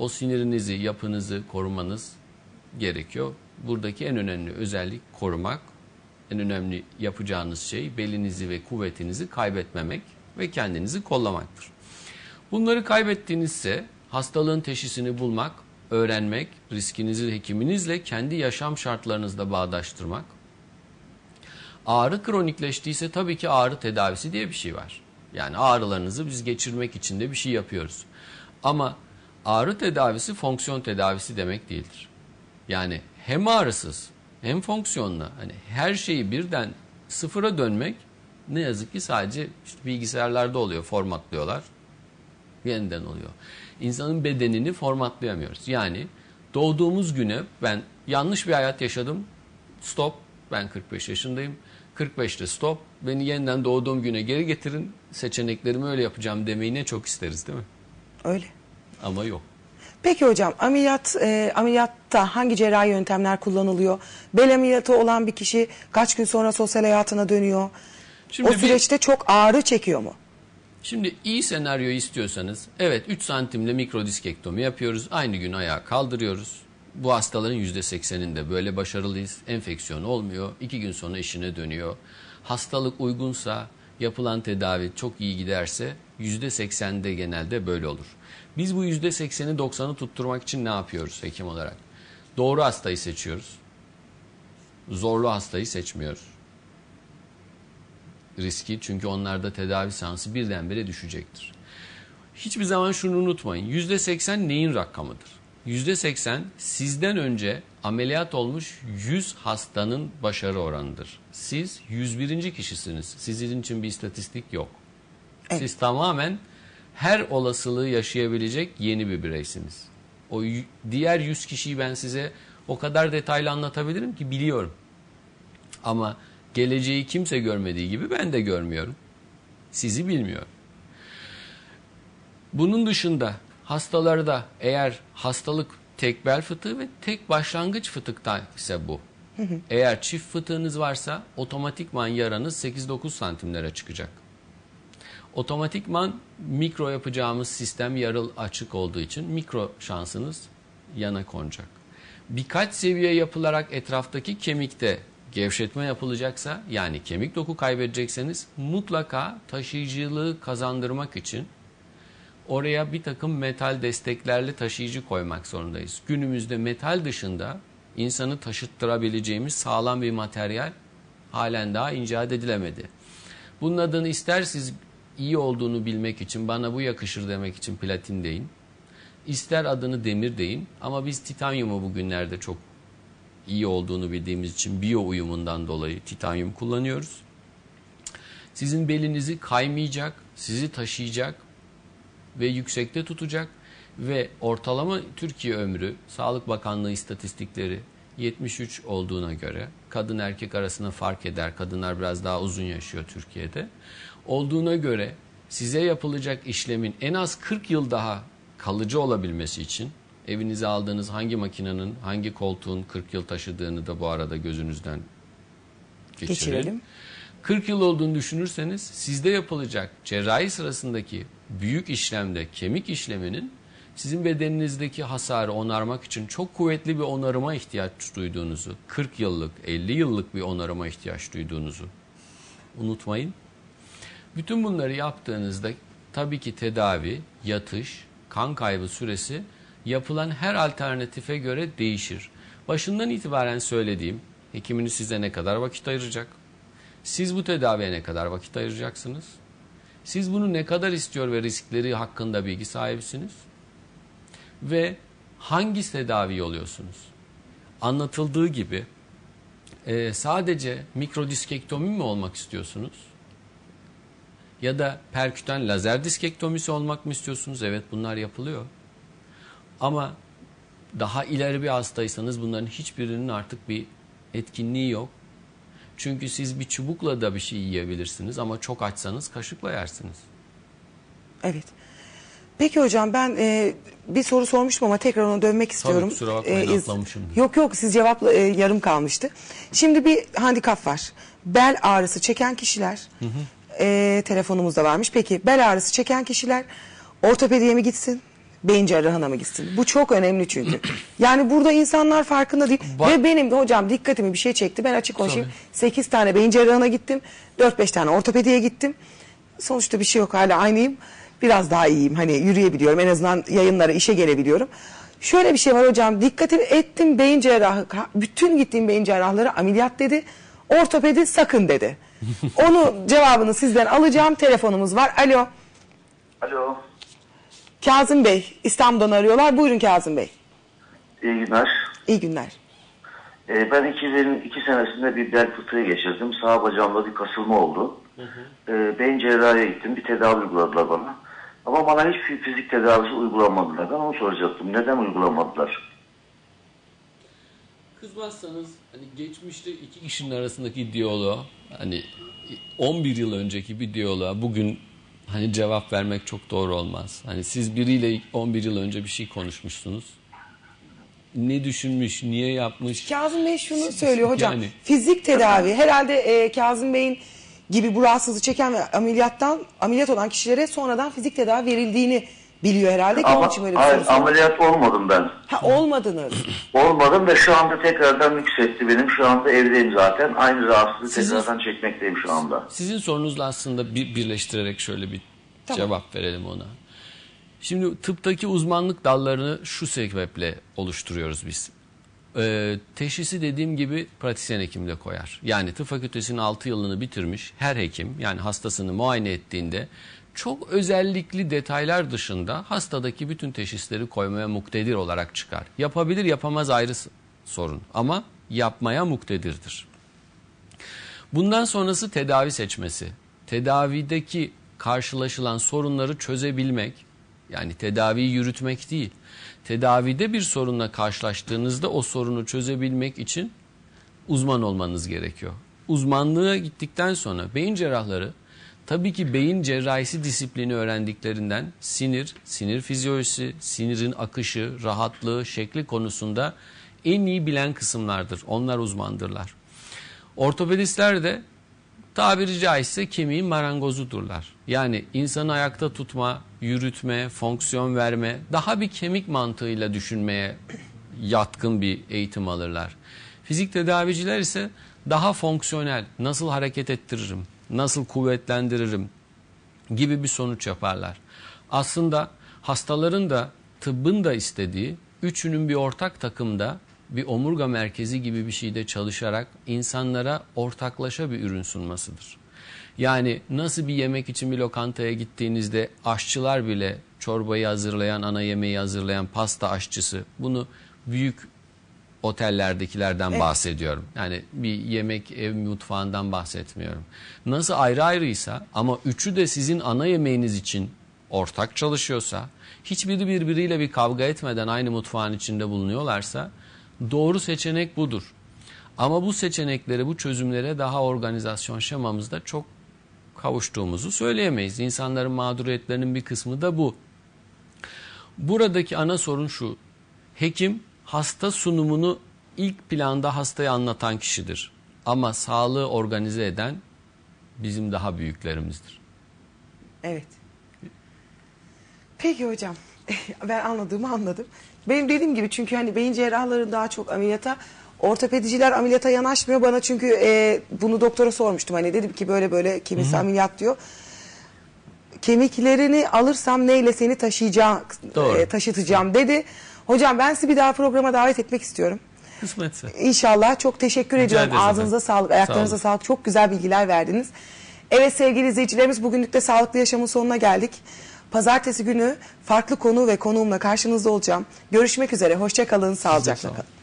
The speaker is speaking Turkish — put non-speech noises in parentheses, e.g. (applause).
o sinirinizi, yapınızı korumanız gerekiyor. Buradaki en önemli özellik korumak. En önemli yapacağınız şey belinizi ve kuvvetinizi kaybetmemek ve kendinizi kollamaktır. Bunları kaybettiğinizse hastalığın teşhisini bulmak, öğrenmek, riskinizi hekiminizle kendi yaşam şartlarınızla bağdaştırmak. Ağrı kronikleştiyse tabii ki ağrı tedavisi diye bir şey var. Yani ağrılarınızı biz geçirmek için de bir şey yapıyoruz. Ama ağrı tedavisi fonksiyon tedavisi demek değildir. Yani hem ağrısız hem fonksiyonlu hani her şeyi birden sıfıra dönmek ne yazık ki sadece işte bilgisayarlarda oluyor formatlıyorlar yeniden oluyor. İnsanın bedenini formatlayamıyoruz. Yani doğduğumuz güne ben yanlış bir hayat yaşadım. Stop. Ben 45 yaşındayım. 45'te stop. Beni yeniden doğduğum güne geri getirin. Seçeneklerimi öyle yapacağım demeyi ne çok isteriz değil mi? Öyle. Ama yok. Peki hocam ameliyat e, ameliyatta hangi cerrahi yöntemler kullanılıyor? Bel ameliyatı olan bir kişi kaç gün sonra sosyal hayatına dönüyor? Şimdi o bir- süreçte çok ağrı çekiyor mu? Şimdi iyi senaryoyu istiyorsanız evet 3 santimle mikrodiskektomi yapıyoruz. Aynı gün ayağı kaldırıyoruz. Bu hastaların %80'inde böyle başarılıyız. Enfeksiyon olmuyor. 2 gün sonra işine dönüyor. Hastalık uygunsa yapılan tedavi çok iyi giderse %80'de genelde böyle olur. Biz bu %80'i 90'ı tutturmak için ne yapıyoruz hekim olarak? Doğru hastayı seçiyoruz. Zorlu hastayı seçmiyoruz riski çünkü onlarda tedavi seansı birdenbire düşecektir. Hiçbir zaman şunu unutmayın. %80 neyin rakamıdır? %80 sizden önce ameliyat olmuş 100 hastanın başarı oranıdır. Siz 101. kişisiniz. Sizin için bir istatistik yok. Evet. Siz tamamen her olasılığı yaşayabilecek yeni bir bireysiniz. O diğer 100 kişiyi ben size o kadar detaylı anlatabilirim ki biliyorum. Ama geleceği kimse görmediği gibi ben de görmüyorum. Sizi bilmiyorum. Bunun dışında hastalarda eğer hastalık tek bel fıtığı ve tek başlangıç fıtıkta ise bu. Eğer çift fıtığınız varsa otomatikman yaranız 8-9 santimlere çıkacak. Otomatikman mikro yapacağımız sistem yarıl açık olduğu için mikro şansınız yana konacak. Birkaç seviye yapılarak etraftaki kemikte gevşetme yapılacaksa yani kemik doku kaybedecekseniz mutlaka taşıyıcılığı kazandırmak için oraya bir takım metal desteklerli taşıyıcı koymak zorundayız. Günümüzde metal dışında insanı taşıttırabileceğimiz sağlam bir materyal halen daha icat edilemedi. Bunun adını ister siz iyi olduğunu bilmek için bana bu yakışır demek için platin deyin. İster adını demir deyin ama biz titanyumu bugünlerde çok iyi olduğunu bildiğimiz için biyo uyumundan dolayı titanyum kullanıyoruz. Sizin belinizi kaymayacak, sizi taşıyacak ve yüksekte tutacak ve ortalama Türkiye ömrü Sağlık Bakanlığı istatistikleri 73 olduğuna göre kadın erkek arasında fark eder. Kadınlar biraz daha uzun yaşıyor Türkiye'de. Olduğuna göre size yapılacak işlemin en az 40 yıl daha kalıcı olabilmesi için evinize aldığınız hangi makinenin, hangi koltuğun 40 yıl taşıdığını da bu arada gözünüzden geçirin. Geçirelim. 40 yıl olduğunu düşünürseniz sizde yapılacak cerrahi sırasındaki büyük işlemde kemik işleminin sizin bedeninizdeki hasarı onarmak için çok kuvvetli bir onarıma ihtiyaç duyduğunuzu, 40 yıllık, 50 yıllık bir onarıma ihtiyaç duyduğunuzu unutmayın. Bütün bunları yaptığınızda tabii ki tedavi, yatış, kan kaybı süresi yapılan her alternatife göre değişir. Başından itibaren söylediğim hekiminiz size ne kadar vakit ayıracak? Siz bu tedaviye ne kadar vakit ayıracaksınız? Siz bunu ne kadar istiyor ve riskleri hakkında bilgi sahibisiniz? Ve hangi tedavi oluyorsunuz? Anlatıldığı gibi e, sadece mikrodiskektomi mi olmak istiyorsunuz? Ya da perküten lazer diskektomisi olmak mı istiyorsunuz? Evet bunlar yapılıyor. Ama daha ileri bir hastaysanız bunların hiçbirinin artık bir etkinliği yok. Çünkü siz bir çubukla da bir şey yiyebilirsiniz ama çok açsanız kaşıkla yersiniz. Evet. Peki hocam ben e, bir soru sormuştum ama tekrar ona dönmek istiyorum. E, kusura bakmayın, iz- atlamışım. Yok yok siz cevapla e, yarım kalmıştı. Şimdi bir handikap var. Bel ağrısı çeken kişiler e, telefonumuzda varmış. Peki bel ağrısı çeken kişiler ortopediye mi gitsin? Beyin cerrahına mı gitsin? Bu çok önemli çünkü. (clears throat) yani burada insanlar farkında değil. Ba- Ve benim de hocam dikkatimi bir şey çekti. Ben açık konuşayım. 8 tane beyin cerrahına gittim. 4-5 tane ortopediye gittim. Sonuçta bir şey yok hala aynıyım. Biraz daha iyiyim. Hani yürüyebiliyorum. En azından yayınlara işe gelebiliyorum. Şöyle bir şey var hocam. Dikkatimi ettim beyin cerrahı. Bütün gittiğim beyin cerrahları ameliyat dedi. Ortopedi sakın dedi. (laughs) Onu cevabını sizden alacağım. Telefonumuz var. Alo. Alo, Kazım Bey İstanbul'dan arıyorlar. Buyurun Kazım Bey. iyi günler. İyi günler. Ee, ben 2002 senesinde bir bel fıtığı geçirdim. Sağ bacağımda bir kasılma oldu. Ee, beyin cerrahiye gittim. Bir tedavi uyguladılar bana. Ama bana hiç fizik tedavisi uygulamadılar. Ben onu soracaktım. Neden uygulamadılar? Kızmazsanız hani geçmişte iki kişinin arasındaki diyaloğu hani 11 yıl önceki bir diyaloğa bugün hani cevap vermek çok doğru olmaz. Hani siz biriyle 11 yıl önce bir şey konuşmuşsunuz. Ne düşünmüş, niye yapmış? Kazım Bey şunu söylüyor (laughs) hocam. Yani- Fizik tedavi herhalde e, Kazım Bey'in gibi bu rahatsızlığı çeken ve ameliyattan ameliyat olan kişilere sonradan fizik tedavi verildiğini biliyor herhalde ki onun Ama için böyle bir hayır, soru soruyor. ameliyat olmadım ben. Ha olmadınız. (clears throat) Olmadım ve şu anda tekrardan yükseltti benim. Şu anda evdeyim zaten. Aynı rahatsızlığı Sizin- tekrardan çekmekteyim şu anda. Sizin sorunuzla aslında bir, birleştirerek şöyle bir Tamam. cevap verelim ona. Şimdi tıptaki uzmanlık dallarını şu sebeple oluşturuyoruz biz. Ee, teşhisi dediğim gibi pratisyen hekim de koyar. Yani tıp fakültesinin 6 yılını bitirmiş her hekim yani hastasını muayene ettiğinde çok özellikli detaylar dışında hastadaki bütün teşhisleri koymaya muktedir olarak çıkar. Yapabilir yapamaz ayrı sorun ama yapmaya muktedirdir. Bundan sonrası tedavi seçmesi. Tedavideki karşılaşılan sorunları çözebilmek, yani tedaviyi yürütmek değil. Tedavide bir sorunla karşılaştığınızda o sorunu çözebilmek için uzman olmanız gerekiyor. Uzmanlığa gittikten sonra beyin cerrahları tabii ki beyin cerrahisi disiplini öğrendiklerinden sinir, sinir fizyolojisi, sinirin akışı, rahatlığı, şekli konusunda en iyi bilen kısımlardır. Onlar uzmandırlar. Ortopedistler de tabiri caizse kemiğin marangozudurlar. Yani insanı ayakta tutma, yürütme, fonksiyon verme, daha bir kemik mantığıyla düşünmeye yatkın bir eğitim alırlar. Fizik tedaviciler ise daha fonksiyonel, nasıl hareket ettiririm, nasıl kuvvetlendiririm gibi bir sonuç yaparlar. Aslında hastaların da tıbbın da istediği üçünün bir ortak takımda bir omurga merkezi gibi bir şeyde çalışarak insanlara ortaklaşa bir ürün sunmasıdır. Yani nasıl bir yemek için bir lokantaya gittiğinizde aşçılar bile çorbayı hazırlayan, ana yemeği hazırlayan pasta aşçısı bunu büyük otellerdekilerden bahsediyorum. Yani bir yemek ev mutfağından bahsetmiyorum. Nasıl ayrı ayrıysa ama üçü de sizin ana yemeğiniz için ortak çalışıyorsa, hiçbiri birbiriyle bir kavga etmeden aynı mutfağın içinde bulunuyorlarsa doğru seçenek budur. Ama bu seçenekleri, bu çözümlere daha organizasyon şemamızda çok kavuştuğumuzu söyleyemeyiz. İnsanların mağduriyetlerinin bir kısmı da bu. Buradaki ana sorun şu. Hekim hasta sunumunu ilk planda hastaya anlatan kişidir. Ama sağlığı organize eden bizim daha büyüklerimizdir. Evet. Peki hocam. (laughs) Ben anladığımı anladım. Benim dediğim gibi çünkü hani beyin cerrahları daha çok ameliyata, ortopediciler ameliyata yanaşmıyor bana çünkü e, bunu doktora sormuştum. Hani dedim ki böyle böyle kimisi ameliyat diyor. Kemiklerini alırsam neyle seni taşıyacağım, Doğru. e, taşıtacağım dedi. Hocam ben sizi bir daha programa davet etmek istiyorum. Kısmetse. İnşallah çok teşekkür ediyorum. ederiz Ağzınıza efendim. sağlık, ayaklarınıza Sağ sağlık. Çok güzel bilgiler verdiniz. Evet sevgili izleyicilerimiz bugünlük de sağlıklı yaşamın sonuna geldik. Pazartesi günü farklı konu ve konuğumla karşınızda olacağım. Görüşmek üzere. Hoşça kalın, sağlıcakla kalın.